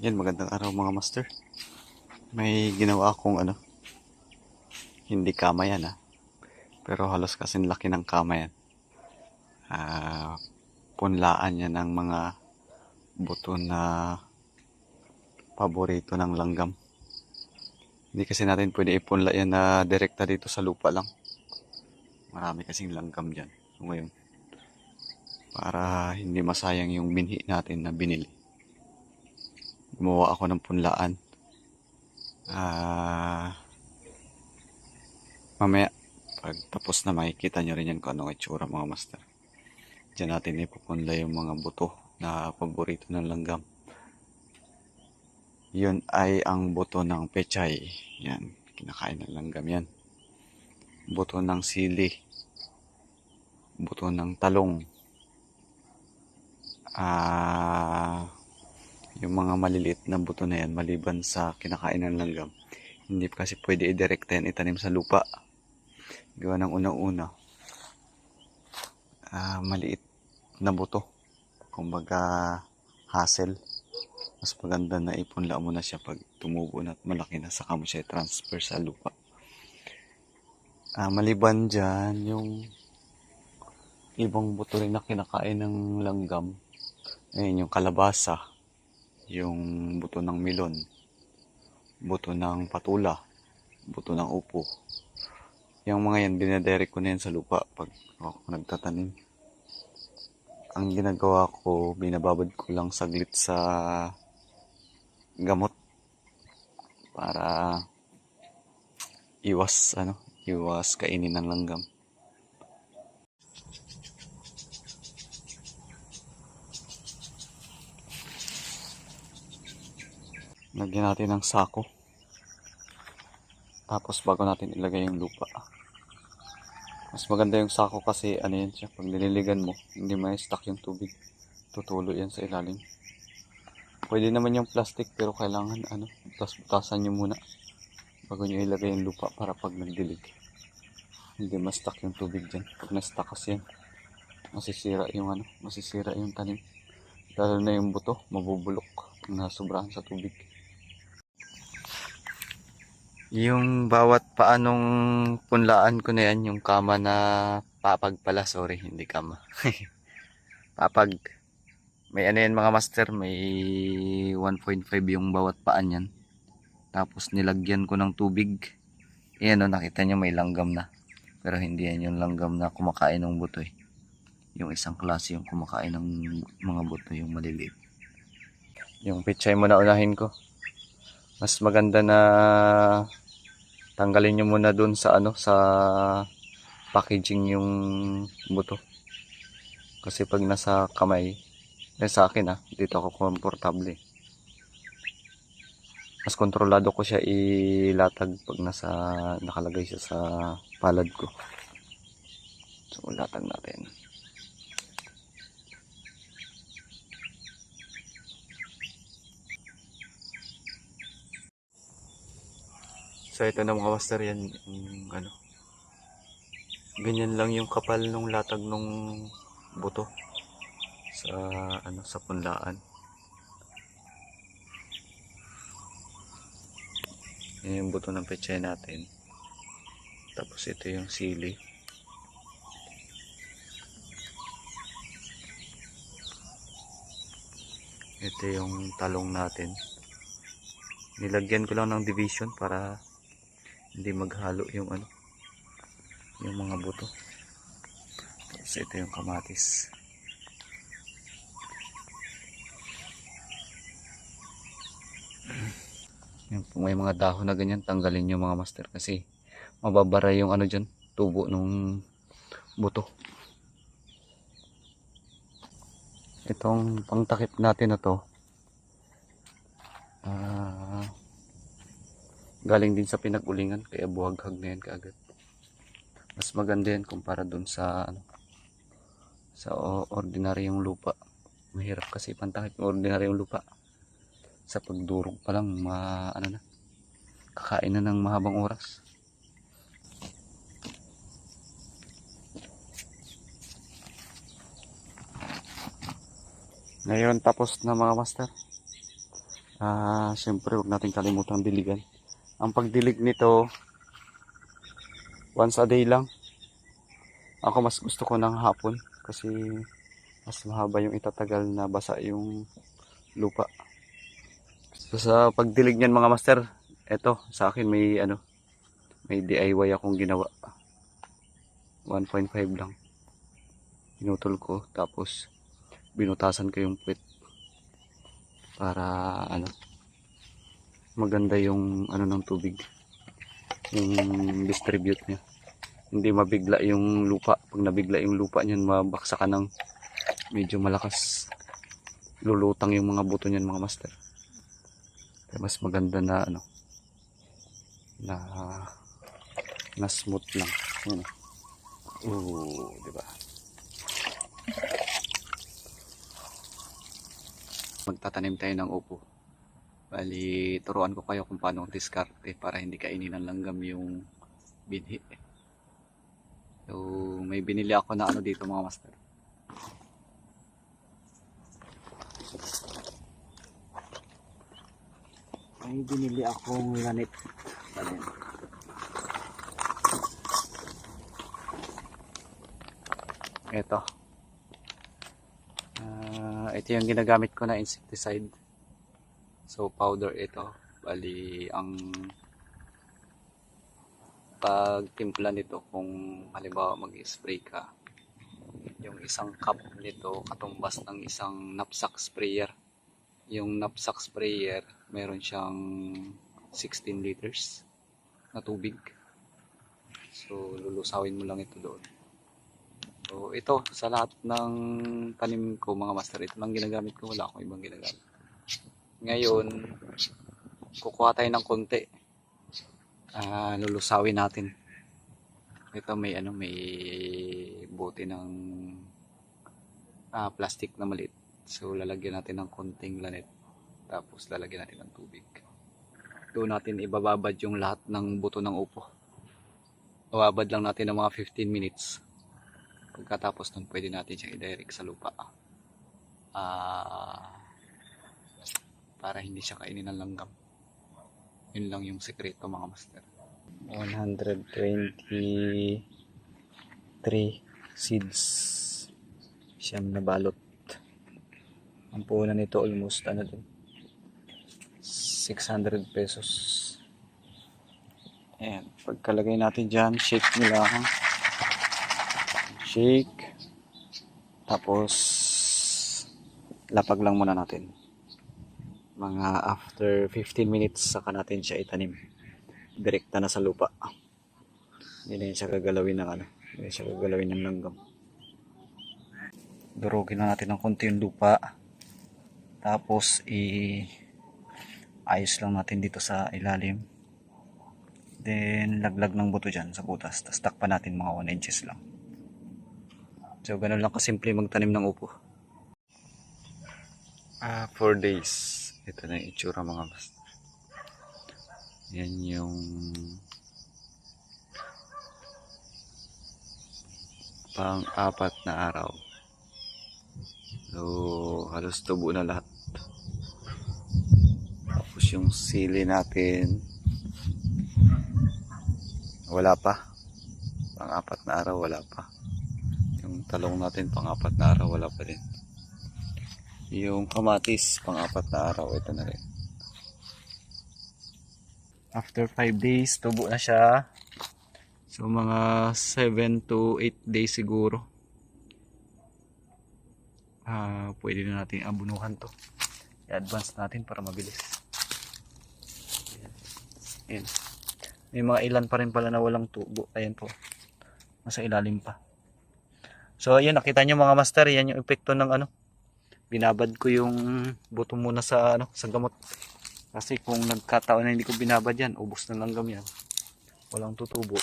Yan, magandang araw mga master. May ginawa akong ano, hindi kama yan ah. Pero halos kasing laki ng kama yan. Ah, punlaan yan ng mga buto na paborito ng langgam. Hindi kasi natin pwede ipunla yan na direkta dito sa lupa lang. Marami kasing langgam dyan. Ngayon, para hindi masayang yung binhi natin na binili gumawa ako ng punlaan. Ah, mamaya, pag tapos na makikita nyo rin yan kung anong itsura mga master. Diyan natin ipupunla yung mga buto na paborito ng langgam. Yun ay ang buto ng pechay. Yan, kinakain ng langgam yan. Buto ng sili. Buto ng talong. Ah, yung mga maliliit na buto na yan maliban sa kinakain ng langgam hindi kasi pwede i-direct yan itanim sa lupa. Gawa ng unang-una ah maliit na buto. Kumbaga hassle. Mas maganda na ipunla mo na siya pag tumubo na at malaki na saka mo siya transfer sa lupa. Ah maliban dyan yung ibang buto rin na kinakain ng langgam ayun yung kalabasa yung buto ng milon, buto ng patula, buto ng upo. Yung mga yan, dinadirect ko na yan sa lupa pag ako nagtatanim. Ang ginagawa ko, binababad ko lang saglit sa gamot para iwas, ano, iwas kainin ng langgam. Lagyan natin ng sako. Tapos bago natin ilagay yung lupa. Mas maganda yung sako kasi ano yan siya. Pag nililigan mo, hindi may stuck yung tubig. Tutulo yan sa ilalim. Pwede naman yung plastic pero kailangan ano, butas-butasan nyo muna bago nyo ilagay yung lupa para pag nagdilig. Hindi ma-stuck yung tubig dyan. Pag na-stuck kasi yan, masisira yung ano, masisira yung tanim. Lalo na yung buto, mabubulok pag nasobrahan sa tubig. Yung bawat paanong punlaan ko na yan, yung kama na papag pala, sorry, hindi kama. papag. May ano yan mga master, may 1.5 yung bawat paan yan. Tapos nilagyan ko ng tubig. Ayan o, nakita nyo may langgam na. Pero hindi yan yung langgam na kumakain ng buto eh. Yung isang klase yung kumakain ng mga buto, yung maliliit. Yung pichay mo na unahin ko. Mas maganda na tanggalin nyo muna dun sa ano sa packaging yung buto. Kasi pag nasa kamay eh sa akin ah dito ako komportable. Mas kontrolado ko siya ilatag pag nasa nakalagay siya sa palad ko. So latag natin So ito na mga master yan yung ano. Ganyan lang yung kapal nung latag nung buto sa ano sa punlaan. Yan yung buto ng pechay natin. Tapos ito yung sili. Ito yung talong natin. Nilagyan ko lang ng division para hindi maghalo yung ano yung mga buto. Tapos ito yung kamatis. Yung may mga dahon na ganyan tanggalin nyo mga master kasi mababara yung ano dyan tubo nung buto. Itong pangtakip natin na to galing din sa pinag-ulingan kaya buhaghag na yan kaagad. Mas maganda yan kumpara dun sa ano sa ordinaryong lupa. Mahirap kasi pantakip yung ordinaryong lupa. Sa pagdurog pa lang ma ano na kakain na ng mahabang oras. Ngayon tapos na mga master. Ah, syempre wag natin kalimutan diligan. Ang pagdilig nito once a day lang. Ako mas gusto ko ng hapon kasi mas mahaba yung itatagal na basa yung lupa. So sa pagdilig niyan mga master, eto sa akin may ano, may DIY akong ginawa. 1.5 lang. Pinutol ko tapos binutasan ko yung puwit para ano maganda yung ano ng tubig. Yung distribute niya. Hindi mabigla yung lupa. Pag nabigla yung lupa niyan mabaksa ka ng medyo malakas. Lulutang yung mga buto niyan mga master. Kaya mas maganda na ano na na smooth lang. Ano Oo, di ba? Magtatanim tayo ng upo. Bali, turuan ko kayo kung paano diskarte para hindi kainin ng langgam yung binhi. So, may binili ako na ano dito mga master. May binili akong lanit. Lanit. Ito. Ah, ito yung ginagamit ko na insecticide. So powder ito. Bali ang pagtimpla nito kung halimbawa mag-spray ka yung isang cup nito katumbas ng isang knapsack sprayer yung knapsack sprayer meron siyang 16 liters na tubig so lulusawin mo lang ito doon So, ito, sa lahat ng tanim ko, mga master, ito lang ginagamit ko. Wala akong ibang ginagamit. Ngayon, kukuha tayo ng konti. Ah, lulusawin natin. Ito may ano, may bote ng ah, plastic na maliit. So, lalagyan natin ng konting lanet. Tapos, lalagyan natin ng tubig. Doon natin ibababad yung lahat ng buto ng upo. Bababad lang natin ng mga 15 minutes. Pagkatapos nun, pwede natin siyang i-direct sa lupa. Ah, para hindi siya kainin ng langgam. Yun lang yung sekreto mga master. 123 seeds. Siyam na balot. Ang puhunan nito almost ano din. 600 pesos. Ayan. Pagkalagay natin dyan, shake nila. Ha? shake tapos lapag lang muna natin mga after 15 minutes saka natin siya itanim. Direkta na sa lupa. Hindi na yun siya gagalawin ng ano hindi siya gagalawin ng langgam. Durugin na natin ng konti yung lupa. Tapos i ayos lang natin dito sa ilalim. Then laglag ng buto dyan sa butas. Tapos takpan natin mga 1 inches lang. So, ganun lang kasimple magtanim ng upo. Ah, 4 days. Ito na yung itsura mga mas. Yan yung pang-apat na araw. So, halos tubo na lahat. Tapos yung sili natin, wala pa. Pang-apat na araw, wala pa yung talong natin pang apat na araw wala pa din yung kamatis pang apat na araw ito na rin. After 5 days tubo na siya. So mga 7 to 8 days siguro. Ah pwede na natin abunuhan to. I-advance natin para mabilis. Ayan. may mga ilan pa rin pala na walang tubo. Ayan po. Nasa ilalim pa. So ayun nakita nyo mga master, yan yung epekto ng ano. Binabad ko yung buto muna sa ano, sa gamot. Kasi kung nagkataon na hindi ko binabad yan, ubos na langgam yan. Walang tutubo.